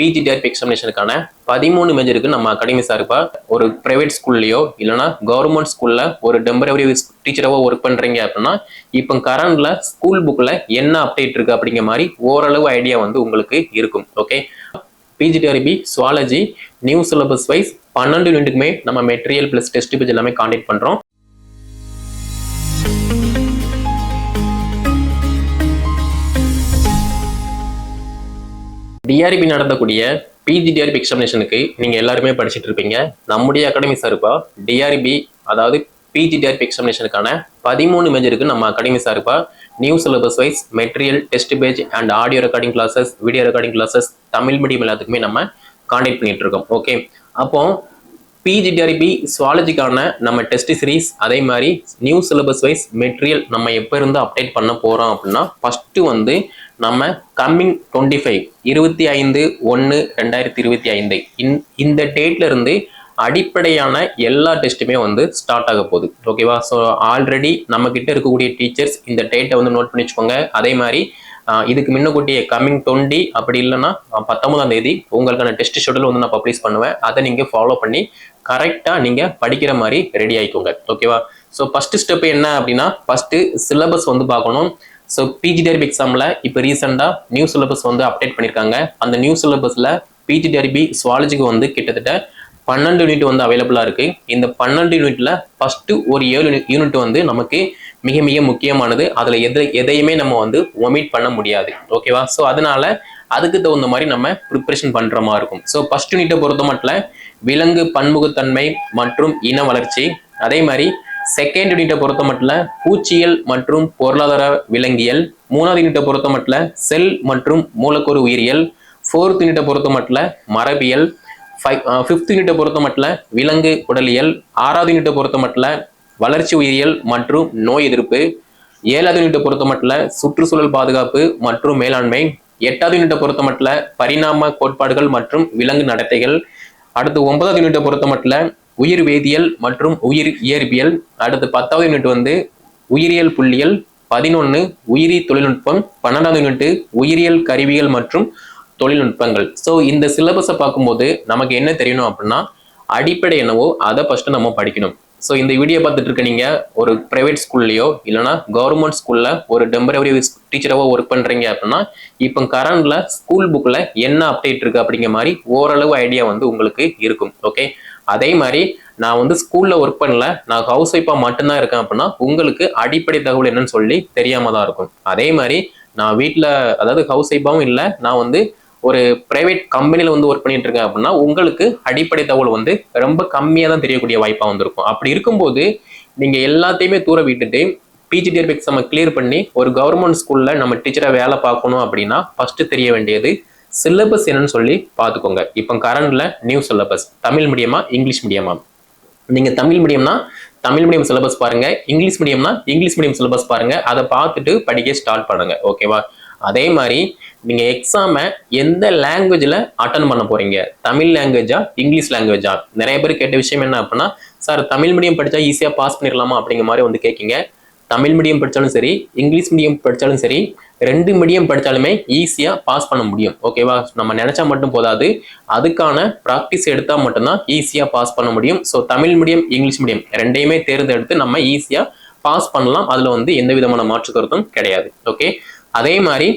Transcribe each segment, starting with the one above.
PGTRB எக்ஸாமினேஷனுக்கான பதிமூணு மேஜருக்கு நம்ம academy சார்பா ஒரு பிரைவேட் ஸ்கூல்லையோ இல்லைனா கவர்மெண்ட் ஸ்கூல்ல ஒரு டெம்பரவரி டீச்சராகவோ ஒர்க் பண்றீங்க அப்படின்னா இப்போ கரண்ட்ல ஸ்கூல் புக்ல என்ன அப்டேட் இருக்கு அப்படிங்கிற மாதிரி ஓரளவு ஐடியா வந்து உங்களுக்கு இருக்கும் okay PGTRB zoology new syllabus wise பன்னெண்டு யூனிட்டுக்குமே நம்ம மெட்டீரியல் பிளஸ் டெஸ்ட் பேஜ் எல்லாமே காண்டக்ட் பண்றோம். டிஆர்பி நடத்தக்கூடிய பிஜிடிஆர்பி எக்ஸாமினேஷனுக்கு நீங்க எல்லாருமே படிச்சுட்டு இருப்பீங்க. நம்முடைய அகாடமி சார்பா டிஆர்பி அதாவது பிஜிடிஆர்பி எக்ஸாமினேஷனுக்கான பதிமூணு மேஜருக்கு நம்ம அகாடமி சார்பா new syllabus wise material test page and audio recording classes video recording classes Tamil medium எல்லாத்துக்குமே நம்ம காண்டக்ட் பண்ணிட்டு இருக்கோம். ஓகே அப்போ பிஜிடிஆர்பி சுவாலஜிக்கான நம்ம டெஸ்ட் சீரிஸ் அதே மாதிரி நியூ சிலபஸ் வைஸ் மெட்டீரியல் நம்ம எப்போ இருந்து அப்டேட் பண்ண போகிறோம் அப்படின்னா ஃபஸ்ட்டு வந்து நம்ம கம்மிங் டுவெண்ட்டி ஃபைவ் இருபத்தி ஐந்து ஒன்று ரெண்டாயிரத்தி இருபத்தி ஐந்து. இந் இந்த டேட்லேருந்து அடிப்படையான எல்லா டெஸ்ட்டுமே வந்து ஸ்டார்ட் ஆக போகுது. ஓகேவா ஸோ ஆல்ரெடி நம்மக்கிட்ட இருக்கக்கூடிய டீச்சர்ஸ் இந்த டேட்டை வந்து நோட் பண்ணி வச்சுக்கோங்க. அதே மாதிரி இதுக்கு முன்னக்கூட்டிய கம்மிங் டுவெண்ட்டி அப்படி இல்லைன்னா பத்தொன்பதாம் தேதி உங்களுக்கான டெஸ்ட் ஷெடியூல் வந்து நான் பப்ளிஷ் பண்ணுவேன். அதை நீங்கள் ஃபாலோ பண்ணி கரெக்டாக நீங்கள் படிக்கிற மாதிரி ரெடி ஆகிக்கோங்க ஓகேவா ஸோ ஃபஸ்ட்டு ஸ்டெப் என்ன அப்படின்னா ஃபஸ்ட்டு சிலபஸ் வந்து பார்க்கணும். ஸோ பிஜிடிஆர்பி எக்ஸாமில் இப்போ ரீசெண்டாக நியூ சிலபஸ் வந்து அப்டேட் பண்ணியிருக்காங்க அந்த நியூ சிலபஸில் பிஜிடிஆர்பி சுவாலஜிக்கு வந்து கிட்டத்தட்ட பன்னெண்டு யூனிட் வந்து அவைலபிளாக இருக்குது இந்த பன்னெண்டு யூனிட்டில் ஃபஸ்ட்டு ஒரு ஏழு யூனிட் வந்து நமக்கு மிக மிக முக்கியமானது. அதில் எதை எதையுமே நம்ம வந்து ஒமிட் பண்ண முடியாது. ஓகேவா ஸோ அதனால அதுக்கு தகுந்த மாதிரி நம்ம ப்ரிப்ரேஷன் பண்ணுற மாதிரி இருக்கும். ஸோ ஃபர்ஸ்ட் யூனிட்டை பொறுத்த மட்டும் விலங்கு பன்முகத்தன்மை மற்றும் இன வளர்ச்சி. அதே மாதிரி செகண்ட் யூனிட்டை பொறுத்த மட்டும் பூச்சியல் மற்றும் பொருளாதார விலங்கியல். மூணாவது யூனிட்டை பொறுத்த மட்டும் செல் மற்றும் மூலக்கூறு உயிரியல். ஃபோர்த் யூனிட்டை பொறுத்த மட்டும் மரபியல். ஃபைவ் ஃபிஃப்த் யூனிட்டை பொறுத்த மட்டில் விலங்கு உடலியல் ஆறாவது யூனிட்டை பொறுத்த மட்டில் வளர்ச்சி உயிரியல் மற்றும் நோய் எதிர்ப்பு ஏழாவது யூனிட்டை பொறுத்த மட்டில் சுற்றுச்சூழல் பாதுகாப்பு மற்றும் மேலாண்மை எட்டாவது யூனிட்டை பொறுத்த மட்டில் பரிணாம கோட்பாடுகள் மற்றும் விலங்கு நடத்தைகள் அடுத்து ஒன்பதாவது யூனிட்டை பொறுத்த மட்டில் உயிர் வேதியியல் மற்றும் உயிர் இயற்பியல் அடுத்து பத்தாவது யூனிட் வந்து உயிரியல் புள்ளியல் பதினொன்று உயிரி தொழில்நுட்பம் பன்னெண்டாவது யூனிட்டு உயிரியல் கருவிகள் மற்றும் தொழில்நுட்பங்கள். ஸோ இந்த சிலபஸை பார்க்கும்போது நமக்கு என்ன தெரியணும் அப்படின்னா அடிப்படை என்னவோ அதை ஃபஸ்ட்டு நம்ம படிக்கணும். ஸோ இந்த வீடியோ பார்த்துட்டு இருக்க நீங்கள் ஒரு ப்ரைவேட் ஸ்கூல்லையோ இல்லைனா கவர்மெண்ட் ஸ்கூலில் ஒரு டெம்பரவரி டீச்சரவோ ஒர்க் பண்ணுறீங்க அப்படின்னா இப்போ கரண்டில் ஸ்கூல் புக்கில் என்ன அப்டேட் இருக்குது அப்படிங்கிற மாதிரி ஓரளவு ஐடியா வந்து உங்களுக்கு இருக்கும். ஓகே அதே மாதிரி நான் வந்து ஸ்கூலில் ஒர்க் பண்ணல நான் ஹவுஸ் ஒய்ஃபாக மட்டும்தான் இருக்கேன் அப்படின்னா உங்களுக்கு அடிப்படை தகவல் என்னன்னு சொல்லி தெரியாமல் தான் இருக்கும். அதே மாதிரி நான் வீட்டில் அதாவது ஹவுஸ் ஒய்ஃபாகவும் இல்லை நான் வந்து ஒரு பிரைவேட் கம்பெனியில் வந்து ஒர்க் பண்ணிட்டு இருக்கேன் அப்படின்னா உங்களுக்கு அடிப்படை தகவல் வந்து ரொம்ப கம்மியாக தான் தெரியக்கூடிய வாய்ப்பாக வந்திருக்கும். அப்படி இருக்கும்போது நீங்கள் எல்லாத்தையுமே தூர விட்டுட்டு பிஜிடிஆர்பி எக்ஸாமை கிளியர் பண்ணி ஒரு கவர்மெண்ட் ஸ்கூலில் நம்ம டீச்சராக வேலை பார்க்கணும் அப்படின்னா ஃபர்ஸ்ட் தெரிய வேண்டியது சிலபஸ் என்னன்னு சொல்லி பார்த்துக்கோங்க. இப்போ கரண்டில் நியூ சிலபஸ் தமிழ் மீடியமா இங்கிலீஷ் மீடியமா நீங்கள் தமிழ் மீடியம்னா தமிழ் மீடியம் சிலபஸ் பாருங்க. இங்கிலீஷ் மீடியம்னா இங்கிலீஷ் மீடியம் சிலபஸ் பாருங்கள் அதை பார்த்துட்டு படிக்க ஸ்டார்ட் பண்ணுங்கள் ஓகேவா அதே மாதிரி நீங்கள் எக்ஸாமை எந்த லாங்குவேஜில் அட்டன் பண்ண போகிறீங்க தமிழ் லாங்குவேஜா இங்கிலீஷ் லாங்குவேஜா நிறைய பேர் கேட்ட விஷயம் என்ன அப்படின்னா சார் தமிழ் மீடியம் படித்தா ஈஸியாக பாஸ் பண்ணிடலாமா? அப்படிங்கிற மாதிரி வந்து கேட்கிங்க. தமிழ் மீடியம் படித்தாலும் சரி இங்கிலீஷ் மீடியம் படித்தாலும் சரி ரெண்டு மீடியம் படித்தாலுமே ஈஸியாக பாஸ் பண்ண முடியும். ஓகேவா நம்ம நினச்சா மட்டும் போதாது. அதுக்கான ப்ராக்டிஸ் எடுத்தால் மட்டும்தான் ஈஸியாக பாஸ் பண்ண முடியும். So Tamil medium English medium ரெண்டையுமே தேர்ந்தெடுத்து நம்ம ஈஸியாக பாஸ் பண்ணலாம். அதில் வந்து எந்த விதமான மாற்று கருத்தும் கிடையாது. ஓகே அதே மாதிரி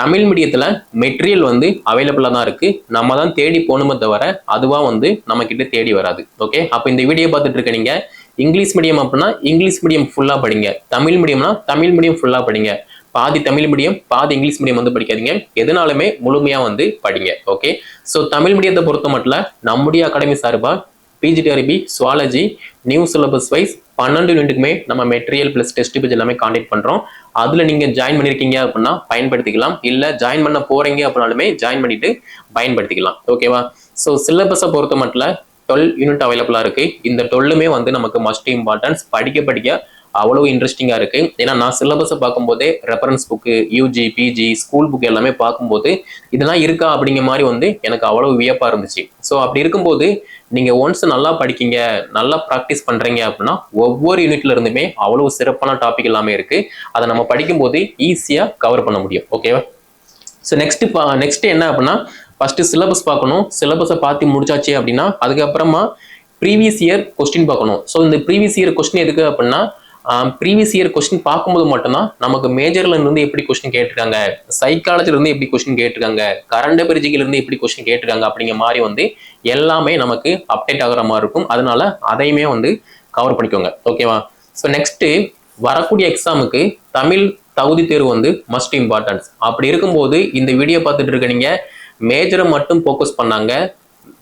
தமிழ் மீடியத்தில் மெட்டீரியல் வந்து அவைலபிளாக தான் இருக்குது நம்ம தான் தேடி போகணுமே தவிர அதுவாக வந்து நம்மக்கிட்ட தேடி வராது. ஓகே அப்போ இந்த வீடியோ பார்த்துட்டு இருக்க நீங்கள் இங்கிலீஷ் மீடியம் அப்படின்னா இங்கிலீஷ் மீடியம் ஃபுல்லாக படிங்க. தமிழ் மீடியம்னா தமிழ் மீடியம் ஃபுல்லாக படிங்க. பாதி தமிழ் மீடியம் பாதி இங்கிலீஷ் மீடியம் வந்து படிக்காதீங்க. எதுனாலுமே முழுமையாக வந்து படிங்க. ஓகே ஸோ தமிழ் மீடியத்தை பொறுத்த மட்டும் நம்முடைய அகாடமி சார்பாக PGTRB zoology new syllabus wise பன்னெண்டு யூனிட்டுக்குமே நம்ம மெட்டீரியல் ப்ளஸ் டெஸ்ட் பேஜ் எல்லாமே காண்டக்ட் பண்ணுறோம் அதில் நீங்கள் ஜாயின் பண்ணியிருக்கீங்க அப்படின்னா பயன்படுத்திக்கலாம். இல்லை ஜாயின் பண்ண போகிறீங்க அப்படின்னாலுமே ஜாயின் பண்ணிட்டு பயன்படுத்திக்கலாம். ஓகேவா ஸோ சிலபஸை பொறுத்த மட்டும் டுவெல் யூனிட் அவைலபிளாக இருக்குது இந்த டுவெல்லுமே வந்து நமக்கு மஸ்ட் இம்பார்ட்டன்ஸ் படிக்க படிக்க அவ்வளோ இன்ட்ரெஸ்டிங்காக இருக்குது ஏன்னா நான் சிலபஸை பார்க்கும்போதே reference book UG PG school book எல்லாமே பார்க்கும்போது இதெல்லாம் இருக்கா அப்படிங்கிற மாதிரி வந்து எனக்கு அவ்வளோ வியப்பாக இருந்துச்சு. ஸோ அப்படி இருக்கும்போது நீங்கள் ஒன்ஸ் நல்லா படிக்கீங்க நல்லா ப்ராக்டிஸ் பண்ணுறீங்க அப்படின்னா ஒவ்வொரு யூனிட்ல இருந்துமே அவ்வளோ சிறப்பான டாபிக் எல்லாமே இருக்குது அதை நம்ம படிக்கும்போது ஈஸியாக கவர் பண்ண முடியும். ஓகேவா ஸோ நெக்ஸ்ட் நெக்ஸ்ட் என்ன அப்படின்னா ஃபஸ்ட்டு சிலபஸ் பார்க்கணும். சிலபஸை பார்த்து முடிச்சாச்சு அப்படின்னா அதுக்கப்புறமா ப்ரீவியஸ் இயர் கொஸ்டின் பார்க்கணும். ஸோ இந்த ப்ரீவியஸ் இயர் கொஸ்டின் எதுக்கு அப்படின்னா ப்ரீவியஸ் இயர் கொஸ்டின் பார்க்கும்போது மட்டும்தான் நமக்கு மேஜர்ல இருந்து எப்படி கொஸ்டின் கேட்டிருக்காங்க சைக்காலஜில இருந்து எப்படி கொஸ்டின் கேட்டிருக்காங்க கரண்ட் பிரிஜில இருந்து எப்படி கொஸ்டின் கேட்டிருக்காங்க அப்படிங்கிற மாதிரி வந்து எல்லாமே நமக்கு அப்டேட் ஆகிற மாதிரி இருக்கும். அதனால அதையுமே வந்து கவர் பண்ணிக்கோங்க. ஓகேவா ஸோ நெக்ஸ்ட்டு வரக்கூடிய எக்ஸாமுக்கு தமிழ் தகுதி தேர்வு வந்து மஸ்ட் இம்பார்ட்டன்ஸ் அப்படி இருக்கும்போது இந்த வீடியோ பார்த்துட்டு இருக்க நீங்கள் மேஜரை மட்டும் ஃபோக்கஸ் பண்ணாங்க.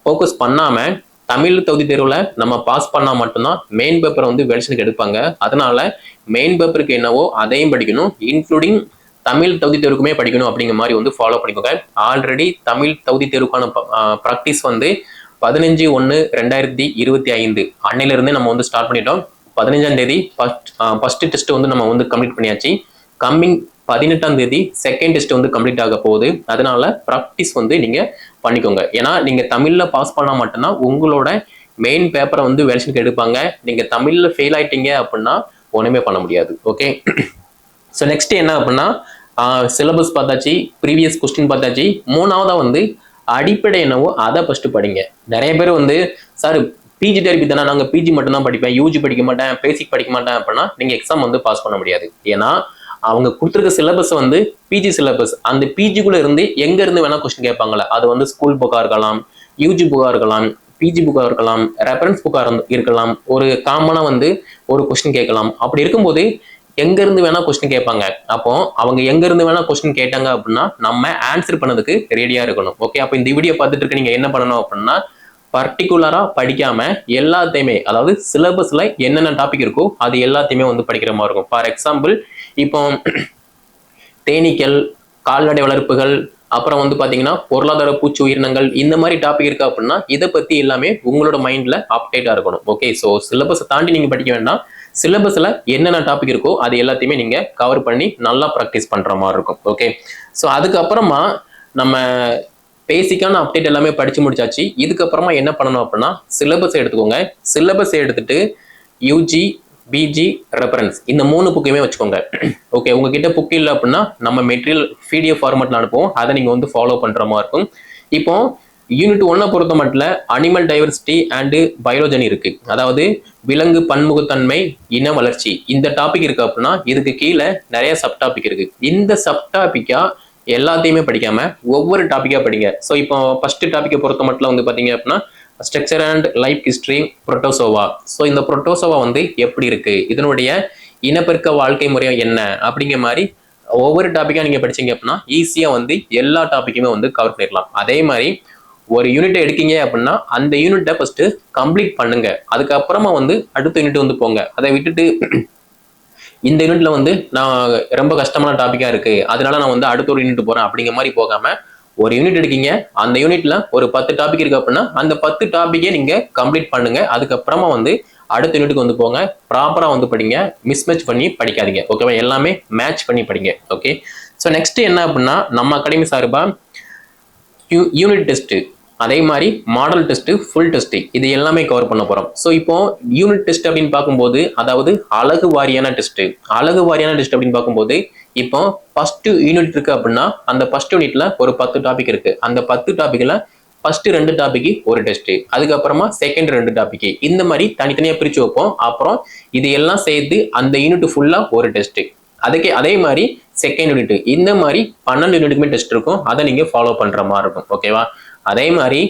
ஃபோக்கஸ் பண்ணாமல் தமிழ் தகுதி தேர்வுல நம்ம பாஸ் பண்ணா மட்டும்தான் மெயின் பேப்பரை வந்து வெளிச்சனுக்கு எடுப்பாங்க. அதனால மெயின் பேப்பருக்கு என்னவோ அதையும் படிக்கணும். இன்க்ளூடிங் தமிழ் தகுதி தேர்வுக்குமே படிக்கணும் அப்படிங்கிற மாதிரி வந்து ஃபாலோ பண்ணிக்கோங்க. ஆல்ரெடி தமிழ் தகுதி தேர்வுக்கான ப்ராக்டிஸ் வந்து பதினஞ்சு ஒன்று ரெண்டாயிரத்தி இருபத்தி ஐந்து அன்னையிலிருந்தே நம்ம வந்து ஸ்டார்ட் பண்ணிட்டோம். பதினஞ்சாம் தேதி ஃபர்ஸ்ட் ஃபர்ஸ்ட் டெஸ்ட் வந்து நம்ம வந்து கம்ப்ளீட் பண்ணியாச்சு. கம்மிங் பதினெட்டாம் தேதி செகண்ட் டெஸ்ட் வந்து கம்ப்ளீட் ஆக போகுது. அதனால ப்ராக்டிஸ் வந்து நீங்கள் பண்ணிக்கோங்க. ஏன்னா நீங்க தமிழ்ல பாஸ் பண்ணா மட்டும்தான் உங்களோட மெயின் பேப்பரை வந்து வெலிஷனுக்கு எடுப்பாங்க. நீங்க தமிழ்ல ஃபெயில் ஆயிட்டீங்க அப்படின்னா ஒண்ணுமே பண்ண முடியாது. ஓகே ஸோ நெக்ஸ்ட் என்ன அப்படின்னா சிலபஸ் பார்த்தாச்சு ப்ரீவியஸ் கொஸ்டின் பார்த்தாச்சு. மூணாவதாக வந்து அடிப்படை என்னவோ அதை ஃபஸ்ட்டு படிங்க. நிறைய பேர் வந்து சார் பிஜி டெரிபி தானே நாங்கள் பிஜி மட்டும்தான் படிப்பேன். யூஜி படிக்க மாட்டேன் பேசிக் படிக்க மாட்டேன் அப்படின்னா நீங்கள் எக்ஸாம் வந்து பாஸ் பண்ண முடியாது. ஏன்னா அவங்க கொடுத்துருக்க சிலபஸ் வந்து பிஜி சிலபஸ் அந்த பிஜிக்குள்ள இருந்து எங்க இருந்து வேணா கொஸ்டின் கேட்பாங்களே அது வந்து ஸ்கூல் புக்கா இருக்கலாம் யூஜி புக்கா இருக்கலாம் பிஜி புக்காக இருக்கலாம் ரெஃபரன்ஸ் புக்காக இருக்கலாம். ஒரு காமனாக வந்து ஒரு கொஸ்டின் கேட்கலாம். அப்படி இருக்கும்போது எங்கேருந்து வேணால் கொஸ்டின் கேட்பாங்க. அப்போ அவங்க எங்கேருந்து இருந்து கொஸ்டின் கேட்டாங்க அப்படின்னா நம்ம ஆன்சர் பண்ணதுக்கு ரெடியாக இருக்கணும். ஓகே அப்போ இந்த வீடியோ பார்த்துட்டு இருக்க நீங்கள் என்ன பண்ணணும் அப்படின்னா பர்டிகுலராக படிக்காமல் எல்லாத்தையுமே அதாவது சிலபஸில் என்னென்ன டாபிக் இருக்கோ அது எல்லாத்தையுமே வந்து படிக்கிற மாதிரி இருக்கும். ஃபார் எக்ஸாம்பிள் இப்போ தேனீக்கள் கால்நடை வளர்ப்புகள் அப்புறம் வந்து பார்த்தீங்கன்னா பொருளாதார பூச்சி உயிரினங்கள் இந்த மாதிரி டாபிக் இருக்கு அப்படின்னா இதை பற்றி எல்லாமே உங்களோட மைண்டில் அப்டேட்டாக இருக்கணும். ஓகே ஸோ சிலபஸை தாண்டி நீங்கள் படிக்க வேண்டாம். சிலபஸில் என்னென்ன டாபிக் இருக்கோ அது எல்லாத்தையுமே நீங்கள் கவர் பண்ணி நல்லா ப்ராக்டிஸ் பண்ணுற மாதிரி இருக்கும். ஓகே ஸோ அதுக்கப்புறமா நம்ம பேசிக்கான அப்டேட் எல்லாமே படித்து முடிச்சாச்சு. இதுக்கப்புறமா என்ன பண்ணணும் அப்படின்னா சிலபஸ் எடுத்துக்கோங்க. சிலபஸ் எடுத்துட்டு யூஜி பிஜி ரெஃபரன்ஸ் இந்த மூணு புக்கையுமே வச்சுக்கோங்க. ஓகே உங்ககிட்ட புக் இல்லை அப்படின்னா நம்ம மெட்டீரியல் பிடிஎஃப் ஃபார்மெட்டில் அனுப்புவோம். அதை நீங்கள் வந்து ஃபாலோ பண்ணுற மாதிரி இருக்கும். இப்போ யூனிட் ஒன்னை பொறுத்த மட்டும் அனிமல் டைவர்சிட்டி அண்டு பயோலஜனி இருக்கு. அதாவது விலங்கு பன்முகத்தன்மை இன வளர்ச்சி. இந்த டாபிக் இருக்கு அப்படின்னா இதுக்கு கீழே நிறைய சப் டாபிக் இருக்கு. இந்த சப் டாபிக்கா எல்லாத்தையுமே படிக்காம ஒவ்வொரு டாப்பிக்காக படிங்க. ஸோ இப்போ ஃபர்ஸ்ட் டாப்பிக்கை பொறுத்த மட்டும் வந்து பார்த்தீங்க அப்படின்னா structure and life history protozoa so இந்த புரோட்டோசோவா வந்து எப்படி இருக்கு? இதனுடைய இனப்பெருக்க வாழ்க்கை முறை என்ன? அப்படிங்கிற மாதிரி ஒவ்வொரு டாப்பிக்காக நீங்கள் படிச்சீங்க அப்படின்னா ஈஸியாக வந்து எல்லா டாப்பிக்குமே வந்து கவர் பண்ணிடலாம். அதே மாதிரி ஒரு யூனிட்டை எடுக்கீங்க அப்படின்னா அந்த யூனிட்டை ஃபஸ்ட்டு கம்ப்ளீட் பண்ணுங்க. அதுக்கப்புறமா வந்து அடுத்த யூனிட் வந்து போங்க. அதை விட்டுட்டு இந்த யூனிட்ல வந்து நான் ரொம்ப கஷ்டமான டாப்பிக்காக இருக்குது அதனால நான் வந்து அடுத்த ஒரு யூனிட் போகிறேன் அப்படிங்கிற மாதிரி போகாமல் ஒரு யூனிட் எடுக்கீங்க அந்த யூனிட்ல ஒரு பத்து டாபிக் இருக்கு அப்படின்னா அந்த பத்து டாபிக்கே நீங்க கம்ப்ளீட் பண்ணுங்க. அதுக்கப்புறமா வந்து அடுத்த யூனிட்டுக்கு வந்து போங்க. ப்ராப்பரா வந்து படிங்க. மிஸ்மேட்ச் பண்ணி படிக்காதீங்க. ஓகேவா எல்லாமே மேட்ச் பண்ணி படிங்க. ஓகே ஸோ நெக்ஸ்ட் என்ன அப்படின்னா நம்ம அகாடமி சார்பா யூனிட் டெஸ்ட் அதே மாதிரி மாடல் டெஸ்ட் ஃபுல் டெஸ்ட் இது எல்லாமே கவர் பண்ண போறோம். ஸோ இப்போ யூனிட் டெஸ்ட் அப்படின்னு பார்க்கும்போது அதாவது அழகு வாரியான டெஸ்ட் அழகு வாரியான டெஸ்ட் அப்படின்னு பார்க்கும்போது இப்போ ஃபர்ஸ்ட் யூனிட் இருக்கு அப்படின்னா அந்த ஃபர்ஸ்ட் யூனிட்ல ஒரு பத்து டாபிக் இருக்கு. அந்த பத்து டாபிக்ல ஃபர்ஸ்ட் ரெண்டு டாபிக் ஒரு டெஸ்ட் அதுக்கப்புறமா செகண்ட் ரெண்டு டாபிக் இந்த மாதிரி தனித்தனியா பிரிச்சு வைப்போம். அப்புறம் இது எல்லாம் சேர்த்து அந்த யூனிட் ஃபுல்லா ஒரு டெஸ்ட் அதுக்கே அதே மாதிரி செகண்ட் யூனிட் இந்த மாதிரி பன்னெண்டு யூனிட்டுக்குமே டெஸ்ட் இருக்கும். அதை நீங்க ஃபாலோ பண்ற மாதிரி இருக்கும். ஓகேவா அதே மாதிரி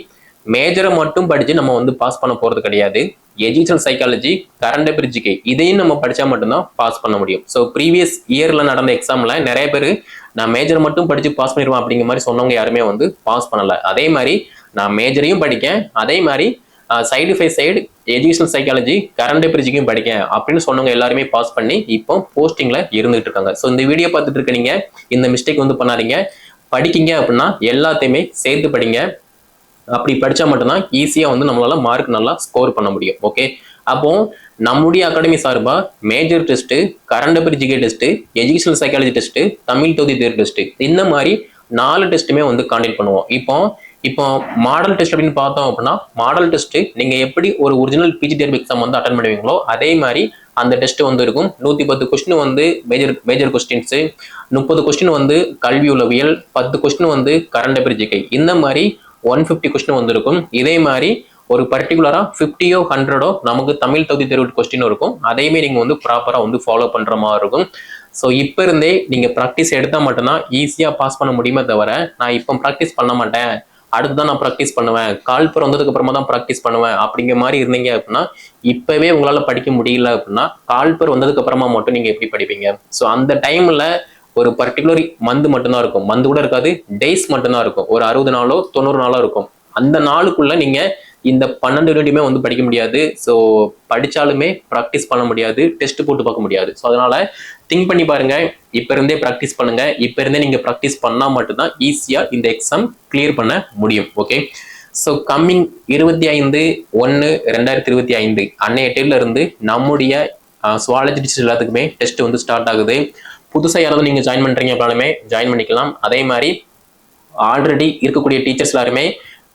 மேஜரை மட்டும் படிச்சு நம்ம வந்து பாஸ் பண்ண போறது கிடையாது. எஜுகேஷன் சைக்காலஜி கரண்ட் பிரிட்ஜுக்கு இதையும் நம்ம படிச்சா மட்டும்தான் பாஸ் பண்ண முடியும். ஸோ ப்ரீவியஸ் இயர்ல நடந்த எக்ஸாம்ல நிறைய பேர் நான் மேஜர் மட்டும் படிச்சு பாஸ் பண்ணிடுவேன் அப்படிங்கிற மாதிரி சொன்னவங்க யாருமே வந்து பாஸ் பண்ணல. அதே மாதிரி நான் மேஜரையும் படிக்கேன். அதே மாதிரி side by side education psychology current பிரிட்ஜுக்கும் படிக்கேன் அப்படின்னு சொன்னவங்க எல்லாருமே பாஸ் பண்ணி இப்போ போஸ்டிங்ல இருந்துட்டு இருக்காங்க. ஸோ இந்த வீடியோ பார்த்துட்டு இருக்க நீங்க இந்த மிஸ்டேக் வந்து பண்ணாதீங்க. படிக்கிங்க அப்படின்னா எல்லாத்தையுமே சேர்த்து படிங்க. அப்படி படிச்சா மட்டும்தான் ஈஸியா வந்து நம்மளால மார்க் நல்லா ஸ்கோர் பண்ண முடியும். ஓகே அப்போ நம்முடைய அகாடமி சார்பா major test current affair GK test educational psychology test Tamil தொகுதி தேர்வு டெஸ்ட் இந்த மாதிரி நாலு டெஸ்ட்டுமே வந்து காண்டக்ட் பண்ணுவோம். இப்போ இப்போ மாடல் டெஸ்ட் அப்படின்னு பார்த்தோம் அப்படின்னா மாடல் டெஸ்ட் நீங்க எப்படி ஒரு ஒரிஜினல் பிஜிடிஆர்பி எக்ஸாம் வந்து அட்டன் பண்ணுவீங்களோ அதே மாதிரி அந்த டெஸ்ட் வந்து இருக்கும். நூத்தி பத்து கொஸ்டின் வந்து மேஜர் மேஜர் கொஸ்டின்ஸ் முப்பது கொஸ்டின் வந்து கல்வி உளவியல் பத்து கொஸ்டின் வந்து கரண்ட் அஃபேர் ஜிகை இந்த மாதிரி ஒன் ஃபிஃப்டி கொஸ்டின் வந்திருக்கும். இதே மாதிரி ஒரு பர்டிகுலராக ஃபிஃப்டியோ ஹண்ட்ரடோ நமக்கு தமிழ் தகுதி தேர்வு கொஸ்டின் இருக்கும். அதையுமே நீங்கள் வந்து ப்ராப்பராக வந்து ஃபாலோ பண்ணுற மாதிரி இருக்கும். ஸோ இப்போ இருந்தே நீங்கள் ப்ராக்டிஸ் எடுத்தால் மட்டும்தான் ஈஸியாக பாஸ் பண்ண முடியுமே தவிர நான் இப்போ ப்ராக்டிஸ் பண்ண மாட்டேன். அடுத்து தான் நான் ப்ராக்டிஸ் பண்ணுவேன். கால்புரம் வந்ததுக்கு அப்புறமா தான் ப்ராக்டிஸ் பண்ணுவேன். அப்படிங்கிற மாதிரி இருந்தீங்க அப்படின்னா இப்போவே உங்களால் படிக்க முடியல அப்படின்னா கால்பர் வந்ததுக்கு அப்புறமா மட்டும் நீங்கள் எப்படி படிப்பீங்க? ஸோ அந்த டைமில் ஒரு பர்டிகுலர் மந்த் மட்டும்தான் இருக்கும். மந்த் கூட இருக்காது டேஸ் மட்டும்தான் இருக்கும். ஒரு அறுபது நாளோ தொண்ணூறு நாளோ இருக்கும். அந்த நாளுக்குள்ள நீங்க இந்த பன்னெண்டு யூனிட்டுமே வந்து படிக்க முடியாது. ஸோ படித்தாலுமே ப்ராக்டிஸ் பண்ண முடியாது டெஸ்ட் போட்டு பார்க்க முடியாது. ஸோ அதனால திங்க் பண்ணி பாருங்க. இப்போ இருந்தே ப்ராக்டிஸ் பண்ணுங்க. இப்போ இருந்தே நீங்கள் ப்ராக்டிஸ் பண்ணால் மட்டும்தான் ஈஸியாக இந்த எக்ஸாம் கிளியர் பண்ண முடியும். ஓகே ஸோ கம்மிங் இருபத்தி ஐந்து ஒன்று ரெண்டாயிரத்தி இருபத்தி ஐந்து அன்னைய டேட்ல இருந்து நம்முடைய சுவாலஜி டீச்சர் எல்லாத்துக்குமே டெஸ்ட் வந்து ஸ்டார்ட் ஆகுது. புதுசாக யாராவது நீங்கள் ஜாயின் பண்ணுறீங்க அப்படின்னாலுமே ஜாயின் பண்ணிக்கலாம். அதே மாதிரி ஆல்ரெடி இருக்கக்கூடிய டீச்சர்ஸ் எல்லாருமே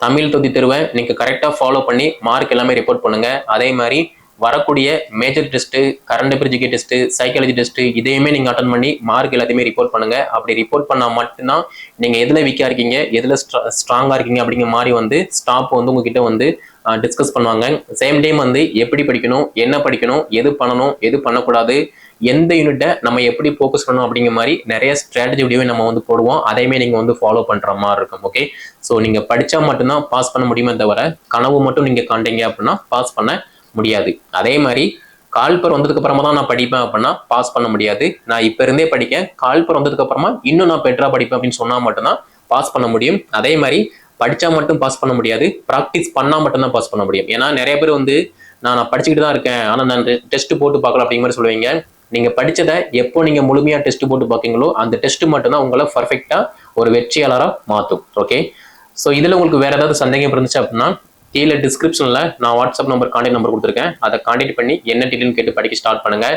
தமிழ் தொகுதி தேர்வை நீங்கள் கரெக்டாக ஃபாலோ பண்ணி மார்க் எல்லாமே ரிப்போர்ட் பண்ணுங்கள் அதே மாதிரி வரக்கூடிய major test current affair GK test psychology test இதையுமே நீங்கள் அட்டன் பண்ணி மார்க் எல்லாத்தையுமே ரிப்போர்ட் பண்ணுங்கள் அப்படி ரிப்போர்ட் பண்ணால் மட்டும்தான் நீங்கள் எதில் வீக்காக இருக்கீங்க எதில் ஸ்ட்ரா ஸ்ட்ராங்காக இருக்கீங்க அப்படிங்கிற மாதிரி வந்து ஸ்டாப் வந்து உங்ககிட்ட வந்து டிஸ்கஸ் பண்ணுவாங்க. சேம் டைம் வந்து எப்படி படிக்கணும் என்ன படிக்கணும் எது பண்ணணும் எது பண்ணக்கூடாது எந்த யூனிட்டை நம்ம எப்படி ஃபோக்கஸ் பண்ணணும் அப்படிங்கிற மாதிரி நிறைய ஸ்ட்ராட்டஜி வீடியோ நம்ம வந்து போடுவோம். அதையுமே நீங்கள் வந்து ஃபாலோ பண்ணுற மாதிரி இருக்கும் ஓகே ஸோ நீங்கள் படித்தா மட்டும்தான் பாஸ் பண்ண முடியுமே தவிர கனவு மட்டும் நீங்கள் காண்டீங்க அப்படின்னா பாஸ் பண்ண முடியாது. அதே மாதிரி கால்பர் வந்ததுக்கு அப்புறமா தான் நான் படிப்பேன் அப்படின்னா பாஸ் பண்ண முடியாது. நான் இப்போ இருந்தே படிக்க கால்பர் வந்ததுக்கு அப்புறமா இன்னும் நான் பெட்டராக படிப்பேன் அப்படின்னு சொன்னால் மட்டும்தான் பாஸ் பண்ண முடியும். அதே மாதிரி படித்தா மட்டும் பாஸ் பண்ண முடியாது ப்ராக்டிஸ் பண்ணால் மட்டும்தான் பாஸ் பண்ண முடியும். ஏன்னா நிறைய பேர் வந்து நான் நான் படிச்சுக்கிட்டு தான் இருக்கேன். ஆனால் நான் டெஸ்ட் போட்டு பார்க்கலாம் அப்படிங்கிற மாதிரி சொல்லுவீங்க. நீங்கள் படித்ததை எப்போ நீங்கள் முழுமையாக டெஸ்ட் போட்டு பார்க்கீங்களோ அந்த டெஸ்ட் மட்டும்தான் உங்களை பர்ஃபெக்டாக ஒரு வெற்றியாளராக மாற்றும் ஓகே ஸோ இதில் உங்களுக்கு வேறு ஏதாவது சந்தேகம் இருந்துச்சு அப்படின்னா கீழே டிஸ்கிரிப்ஷனில் நான் வாட்ஸ்அப் நம்பர் கான்டாக்ட் நம்பர் கொடுத்துருக்கேன். அதை கான்டாக்ட் பண்ணி என்ன டீட்டெயில் கேட்டு படிக்க ஸ்டார்ட் பண்ணுங்க.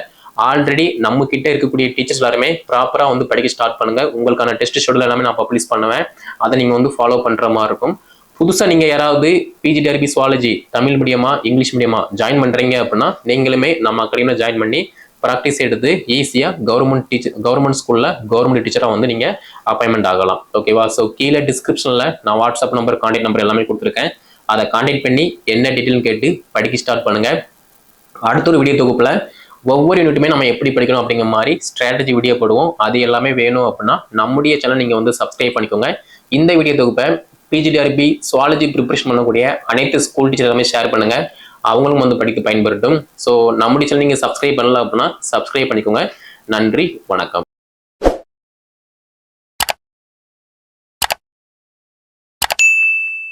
ஆல்ரெடி நம்ம கிட்ட இருக்கக்கூடிய டீச்சர்ஸ் எல்லாருமே ப்ராப்பராக வந்து படிக்க ஸ்டார்ட் பண்ணுங்கள் உங்களுக்கான டெஸ்ட் ஷெடியூல் எல்லாமே நான் பப்ளிஷ் பண்ணுவேன். அதை நீங்கள் வந்து ஃபாலோ பண்ணுற மாதிரி இருக்கும். புதுசாக நீங்கள் யாராவது பிஜிடிஆர்பி சுவாலஜி தமிழ் மீடியமா இங்கிலீஷ் மீடியமா ஜாயின் பண்ணுறீங்க அப்படின்னா நீங்களுமே நம்ம அக்கடையில ஜாயின் பண்ணி ப்ராக்டிஸ் எடுத்து ஈஸியாக கவர்மெண்ட் டீச்சர் கவர்மெண்ட் ஸ்கூலில் கவர்மெண்ட் டீச்சராக வந்து நீங்கள் அப்பாயின்மெண்ட் ஆகலாம். ஓகேவா ஸோ கீழே டிஸ்கிரிப்ஷனில் நான் வாட்ஸ்அப் நம்பர் கான்டாக்ட் நம்பர் எல்லாமே கொடுத்துருக்கேன். அதை கான்டாக்ட் பண்ணி என்ன டீட்டெயில் கேட்டு படிக்க ஸ்டார்ட் பண்ணுங்கள் அடுத்த ஒரு வீடியோ தொகுப்பில் ஒவ்வொரு யூனிட்டுமே நம்ம எப்படி படிக்கணும் அப்படிங்கிற மாதிரி ஸ்ட்ராட்டஜி வீடியோ போடுவோம். அது எல்லாமே வேணும் அப்படின்னா நம்முடைய சேனல் நீங்கள் வந்து சப்ஸ்கிரைப் பண்ணிக்கோங்க. இந்த வீடியோ தொகுப்பை பிஜிடிஆர்பி சுவாலஜி ப்ரிப்பரேஷன் பண்ணக்கூடிய அனைத்து ஸ்கூல் டீச்சர் எல்லாமே ஷேர் பண்ணுங்கள் அவங்களும் வந்து படிக்க பயன்படுத்தும் ஸோ நம்முடைய சேனல் நீங்கள் சப்ஸ்கிரைப் பண்ணல அப்படின்னா சப்ஸ்கிரைப் பண்ணிக்கோங்க. நன்றி வணக்கம்.